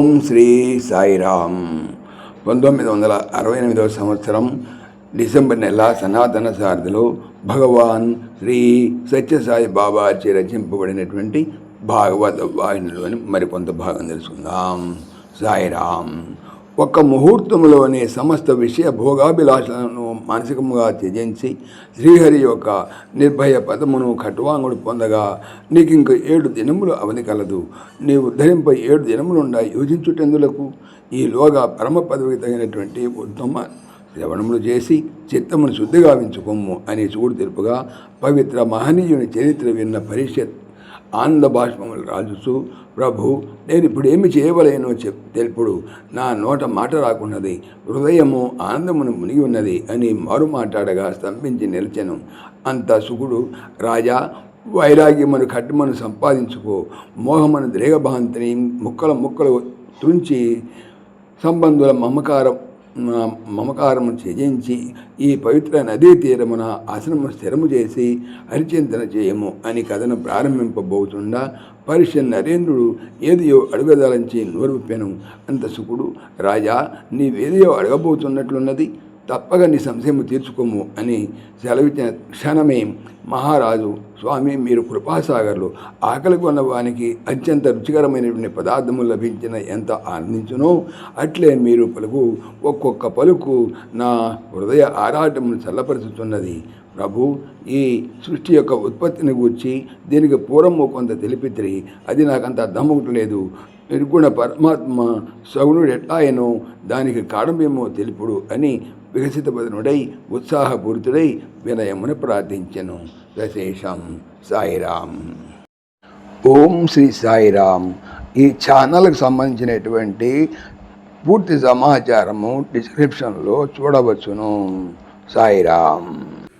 ఓం శ్రీ సాయిరామ్. పంతొమ్మిది వందల అరవై ఎనిమిదవ సంవత్సరం డిసెంబర్ నెల సనాతన సారథిలో భగవాన్ శ్రీ సత్యసాయి బాబాచే రచింపబడినటువంటి భాగవత వాహినిలోని మరికొంత భాగం తెలుసుకుందాం. సాయిరామ్. ఒక్క ముహూర్తంలోనే సమస్త విషయ భోగాభిలాషలను మానసికముగా త్యజించి శ్రీహరి యొక్క నిర్భయ పదమును ఖట్వాంగుడు పొందగా నీకు ఇంక ఏడు దినములు అవధి కలదు. నీవు ధరింపై ఏడు దినములుండా యోజించుటెందులకు ఈలోగా పరమ పదవికి తగినటువంటి ఉత్తమ శ్రవణములు చేసి చిత్తమును శుద్ధిగా అనే అని చూడు తెలుపుగా పవిత్ర మహనీయుని చరిత్ర విన్న పరిషత్ ఆనంద బాష్పములు రాజుచు ప్రభు నేను ఇప్పుడు ఏమి చేయవలేనో చెప్ తెలుపుడు. నా నోట మాట రాకున్నది. హృదయము ఆనందమును మునిగి ఉన్నది అని మరు మాట్లాడగా స్తంభించి నిలిచెను. అంత సుకుడు రాజా వైరాగ్యమును కట్టుమను సంపాదించుకో. మోహమును ద్రేగభాంతిని ముక్కల ముక్కలు తుంచి సంబంధుల మమకారం మమకారము త్యజించి ఈ పవిత్ర నదీ తీరమున ఆసనము స్థిరము చేసి హరిచింతన చేయము అని కథను ప్రారంభింపబోతుండా పరిష నరేంద్రుడు ఏదియో అడగదలంచి నోరుపెను అంత సుకుడు రాజా నీవేదియో అడగబోతున్నట్లున్నది? తప్పక నీ సంశయము తీర్చుకోము అని సెలవిచ్చిన క్షణమే మహారాజు స్వామి మీరు కృపాసాగర్లు ఆకలి కొన్న వానికి అత్యంత రుచికరమైనటువంటి పదార్థము లభించిన ఎంత ఆనందించునో? అట్లే మీరు పలుకు ఒక్కొక్క పలుకు నా హృదయ ఆరాటమును చల్లపరుచుతున్నది. ప్రభు ఈ సృష్టి యొక్క ఉత్పత్తిని గూర్చి దీనికి పూర్వము కొంత తెలిపితే అది నాకంత లేదు. నిర్గుణ పరమాత్మ సగుణుడు ఎట్లాయనో దానికి కారణమేమో తెలుపుడు అని వికసితపదనుడై ఉత్సాహపూరితుడై వినయమును ప్రార్థించెను. దశేషం సాయిరామ్. ఓం శ్రీ సాయిరామ్. ఈ ఛానల్కి సంబంధించినటువంటి పూర్తి సమాచారము డిస్క్రిప్షన్లో చూడవచ్చును. సాయిరామ్.